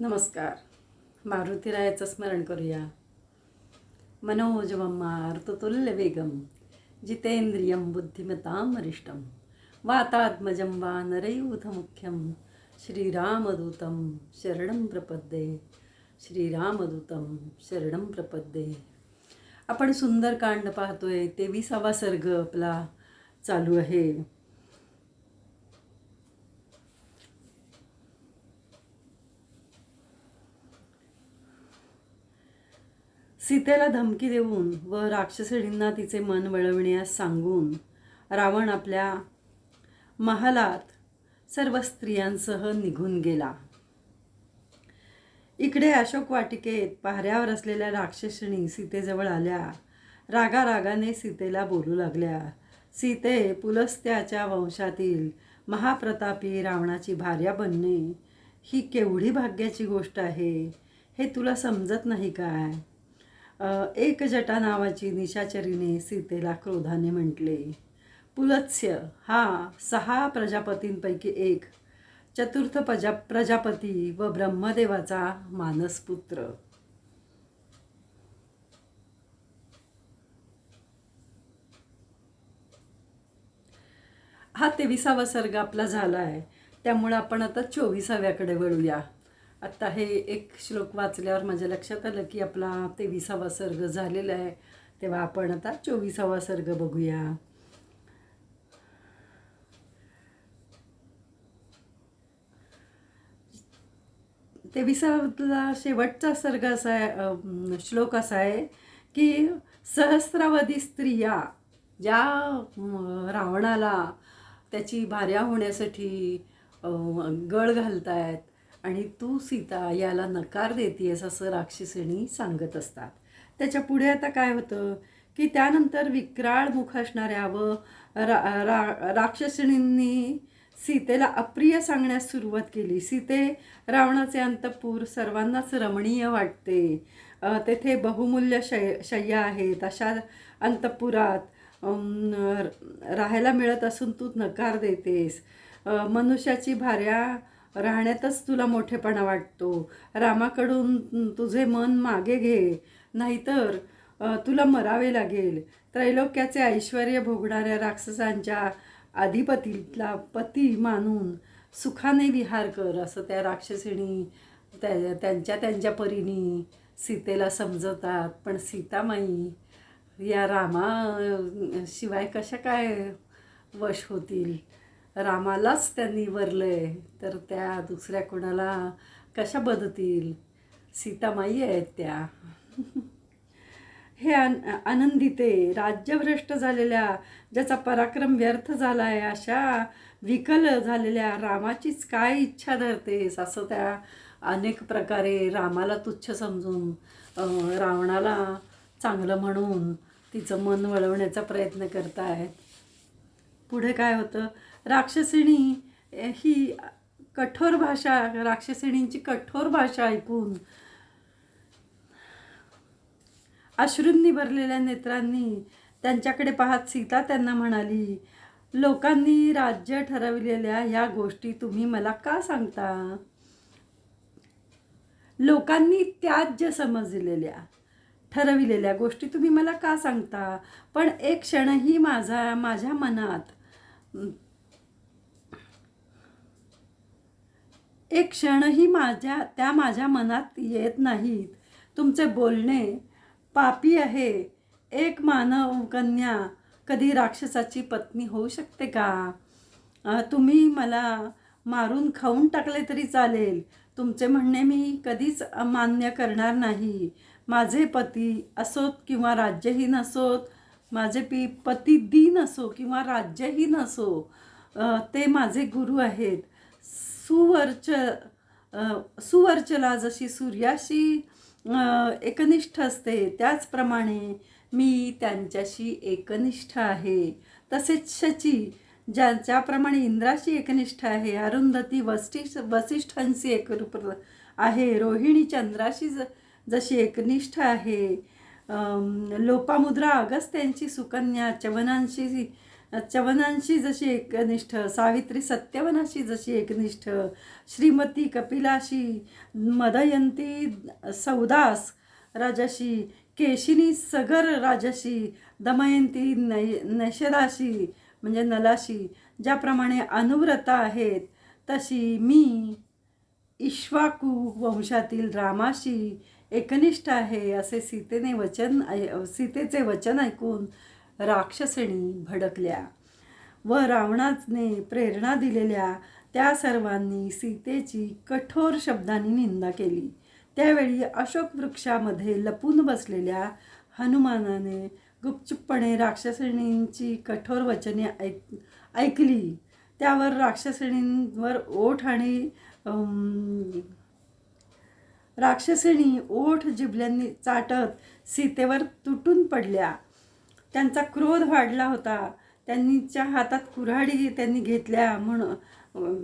नमस्कार. मारुतीरायाचं स्मरण करूया. मनोज मारुततुल्य वेगम जितेंद्रियं बुद्धिमताम वरिष्ठम वातात्मजं वा नरयूथमुख्यं श्रीरामदूतं शरणं प्रपद्ये श्रीरामदूतं शरणं प्रपद्ये. आपण सुंदरकांड पाहतोय तेविसावा सर्ग आपला चालू आहे. सीतेला धमकी देऊन व राक्षसणींना तिचे मन वळविण्यास सांगून रावण आपल्या महालात सर्व स्त्रियांसह निघून गेला. इकडे अशोक वाटिकेत पहाऱ्यावर असलेल्या राक्षसिणी सीतेजवळ आल्या. रागारागाने सीतेला बोलू लागल्या. सीते पुलस्त्याच्या वंशातील महाप्रतापी रावणाची भार्या बनणे ही केवढी भाग्याची गोष्ट आहे हे तुला समजत नाही काय? एकजटा नावाची निशाचरीने सीतेला क्रोधाने म्हटले पुलत्स्य हा सहा प्रजापतींपैकी एक चतुर्थ प्रजा प्रजापती व ब्रह्मदेवाचा मानसपुत्र. हा तेविसावा सर्ग आपला झाला आहे त्यामुळं आपण आता चोवीसाव्याकडे वळूया. आत्ता हे एक श्लोक वाचल्यावर माझ्या लक्षात आलं की आपला तेविसावा सर्ग झालेला आहे. तेव्हा आपण आता चोवीसावा सर्ग बघूया. तेविसावला शेवटचा सर्ग असा आहे श्लोक असा आहे की सहस्रावधी स्त्रिया ज्या रावणाला त्याची भार्या होण्यासाठी गळ घालतायत आणि तू सीता याला नकार देतेस असं राक्षसिणी सांगत असतात. त्याच्या पुढे आता काय होतं? की त्यानंतर विक्राळ मुख असणाऱ्या व रा रा राक्षसिणींनी सीतेला अप्रिय सांगण्यास सुरुवात केली. सीते रावणाचे अंतपूर सर्वांनाच रमणीय वाटते. तेथे बहुमूल्य शय शय्या आहेत. अशा अंतपुरात राहायला मिळत असून तू नकार देतेस. मनुष्याची भाऱ्या राहण्यातच तुला मोठेपणा वाटतो. रामाकडून तुझे मन मागे घे. नाहीतर तुला मरावे लागेल. त्रैलोक्याचे ऐश्वर भोगणाऱ्या राक्षसांच्या अधिपतीला पती मानून सुखाने विहार कर असं त्या राक्षसिणी त्या त्यांच्या त्यांच्या परीने सीतेला समजवतात. पण सीतामाई या रामा शिवाय कशा काय वश होतील? रामालाच त्यांनी वरलंय. तर त्या दुसऱ्या कोणाला कशा बदतील? सीतामाई आहेत त्या. हे आन आनंदिते राज्यभ्रष्ट झालेल्या ज्याचा पराक्रम व्यर्थ झाला आहे अशा विकल झालेल्या रामाचीच काय इच्छा धरतेस असं त्या अनेक प्रकारे रामाला तुच्छ समजून रावणाला चांगलं म्हणून तिचं मन वळवण्याचा प्रयत्न करतायत. पुढे काय होतं? राक्षसिणी ही कठोर भाषा राक्षसिणींची कठोर भाषा ऐकून अश्रूंनी भरलेल्या नेत्रांनी त्यांच्याकडे पाहत सीता त्यांना म्हणाली लोकांनी राज्य ठरविलेल्या या गोष्टी तुम्ही मला का सांगता? लोकांनी त्याज्य समजलेल्या ठरविलेल्या गोष्टी तुम्ही मला का सांगता? पण एक क्षणही माझा माझ्या मनात एक क्षणही माझ्या त्या माझ्या मनात येत नाहीत. तुमचे बोलणे पापी आहे. एक मानव कन्या कधी राक्षसाची पत्नी होऊ शकते का? तुम्ही मला मारून खाऊन टाकले तरी चालेल. तुमचे म्हणणे मी कधीच मान्य करणार नाही. माझे पती असोत किंवा राज्यहीन असोत माझे पी पती दीन असो किंवा राज्यहीन असो ते माझे गुरु आहेत. सुवर्च सुवर्चला जशी सूर्याशी एकनिष्ठ असते त्याचप्रमाणे मी त्यांच्याशी एकनिष्ठ आहे. तसेच शची ज्या ज्याप्रमाणे इंद्राशी एकनिष्ठ आहे अरुंधती वसिष्ठ वसिष्ठांशी एकरूप आहे रोहिणी चंद्राशी ज जशी एकनिष्ठ आहे लोपामुद्रा अगस्त्यांची सुकन्या चवनांशी चवनांशी जशी एकनिष्ठ सावित्री सत्यवनाशी जशी एकनिष्ठ श्रीमती कपिलाशी मदयंती सौदास राजाशी केशिनी सगर राजाशी दमयंती नै नैषदाशी म्हणजे नलाशी ज्याप्रमाणे अनुव्रता आहेत तशी मी इश्वाकू वंशातील रामाशी एकनिष्ठ आहे असे सीतेने वचन ऐ- सीतेचे वचन ऐकून राक्षसणी भडकल्या व रावणाने प्रेरणा दिलेल्या त्या सर्वांनी सीतेची कठोर शब्दांनी निंदा केली. त्यावेळी अशोक वृक्षामध्ये लपून बसलेल्या हनुमानाने गुपचुपपणे राक्षसिणींची कठोर वचने ऐक ऐकली. त्यावर राक्षसिणींवर ओठ आणि राक्षसणी राक्षसिणी ओठ जिबल्यांनी चाटत सीतेवर तुटून पडल्या. त्यांचा क्रोध वाढला होता. त्यांनीच्या हातात कुऱ्हाडी त्यांनी घेतल्या म्हण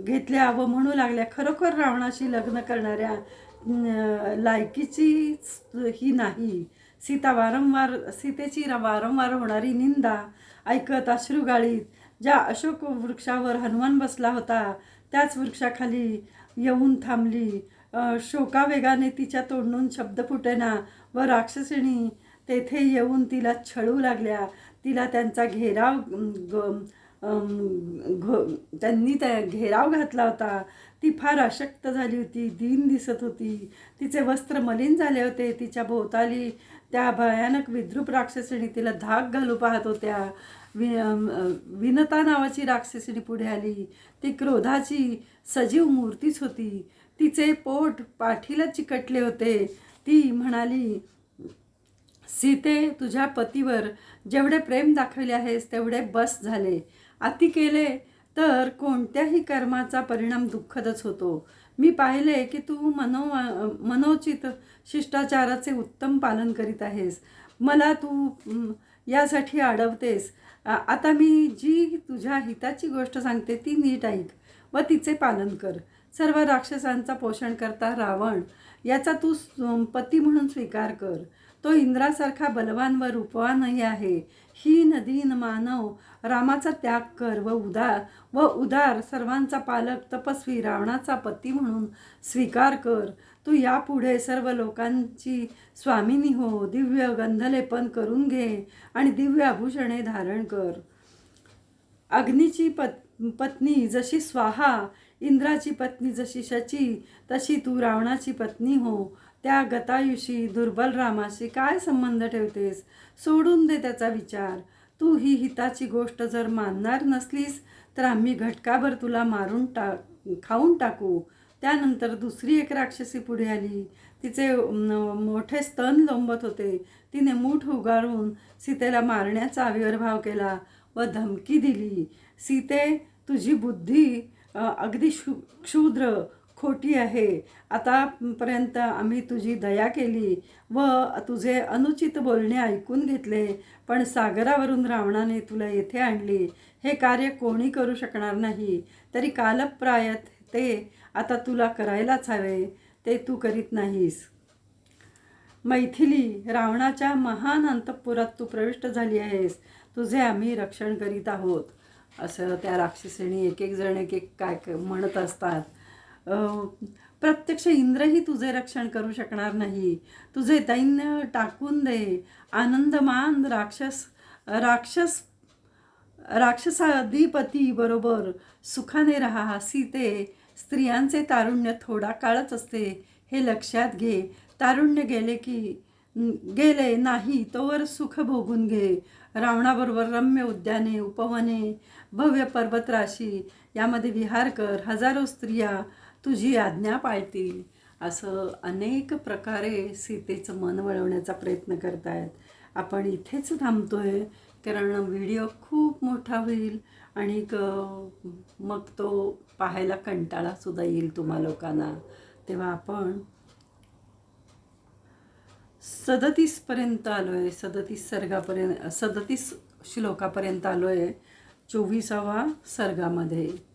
घेतल्या व म्हणू लागल्या. खरोखर रावणाशी लग्न करणाऱ्या लायकीचीच लायकीची ही नाही. सीता वारंवार सीतेची वारंवार होणारी निंदा ऐकत अश्रुगाळीत ज्या अशोक वृक्षावर हनुमान बसला होता त्याच वृक्षाखाली येऊन थांबली. शोकावेगाने तिच्या तोंडून शब्द फुटेना व राक्षसिणी तेथे येऊन तिला छळू लागल्या. तिला त्यांचा घेराव ग- घ त्यांनी त्या घेराव घातला होता. ती फार अशक्त झाली होती दीन दिसत होती. तिचे वस्त्र मलिन झाले होते. तिच्या भोवताली त्या भयानक विद्रूप राक्षसिणी तिला धाक घालू पाहत होत्या. वि विनता नावाची राक्षसिणी पुढे आली. ती क्रोधाची सजीव मूर्तीच होती. तिचे पोट पाठीला चिकटले होते. ती म्हणाली सीते तुझ्या पतीवर जेवढे प्रेम दाखवले आहेस तेवढे बस झाले. अति केले तर कोणत्याही कर्माचा परिणाम दुःखदच होतो. मी पाहिले की तू मनो मनोचित शिष्टाचाराचे उत्तम पालन करीत आहेस. मला तू यासाठी अडवतेस. आता मी जी तुझ्या हिताची गोष्ट सांगते ती नीट ऐक व तिचे पालन कर. सर्व राक्षसांचा पोषण करता रावण याचा तू पती म्हणून स्वीकार कर. तो इंद्रासारखा बलवान व रूपवानही आहे. ही नदीन मानव रामाचा त्याग कर व उदार व उदार सर्वांचा पालक तपस्वी रावणाचा पती म्हणून स्वीकार कर. तू यापुढे सर्व लोकांची स्वामिनी हो. दिव्य गंधलेपन करून घे आणि दिव्य आभूषणे धारण कर. अग्नीची पत पत्नी जशी स्वाहा इंद्राची पत्नी जशी शची तशी तू रावणाची पत्नी हो. त्या गतायुषी दुर्बल रामाशी काय संबंध ठेवतेस? सोडून दे त्याचा विचार. तू ही हिताची गोष्ट जर मानणार नसलीस तर आम्ही घटकाभर तुला मारून टाक खाऊन टाकू. त्यानंतर दुसरी एक राक्षसी पुढे आली. तिचे मोठे स्तन लोंबत होते. तिने मूठ उगारून सीतेला मारण्याचा आविर्भाव केला व धमकी दिली. सीते तुझी बुद्धी अगदी शु क्षुद्र खोटी आहे. आतापर्यंत आम्ही तुझी दया केली व तुझे अनुचित बोलणे ऐकून घेतले पण सागरावरून रावणाने तुला येथे आणली. हे कार्य कोणी करू शकणार नाही. तरी कालप्रायत ते आता तुला करायलाच हवे ते तू करीत नाहीस. मैथिली रावणाच्या महान अंतपुरात तू प्रविष्ट झाली आहेस. तुझे आम्ही रक्षण करीत आहोत. असं त्या राक्षसिणी एक एक जण एक एक काय म्हणत असतात. प्रत्यक्ष इंद्रही तुझे रक्षण करू शकणार नाही. तुझे दैन्य टाकून दे. आनंदमान राक्षस राक्षस राक्षसाधिपती बरोबर सुखाने राहा. सीते स्त्रियांचे तारुण्य थोडा काळच असते. हे लक्षात घे. तारुण्य गेले की गेले नाही तोवर सुख भोगून घे. रावणाबरोबर रम्य उद्याने उपवने भव्य पर्वतराशी यामध्ये विहार कर. हजारो स्त्रिया तुझी आज्ञा पाळतील. असं अनेक प्रकारे सीतेचं मन वळवण्याचा प्रयत्न करतायत. आपण इथेच थांबतो आहे कारण व्हिडिओ खूप मोठा होईल आणि क- मग तो पाहायला कंटाळासुद्धा येईल तुम्हा लोकांना. तेव्हा आपण सदतीसपर्यंत आलो आहे सदतीस सर्गापर्यंत सदतीस श्लोकापर्यंत आलो आहे चोवीसावा सर्गामध्ये.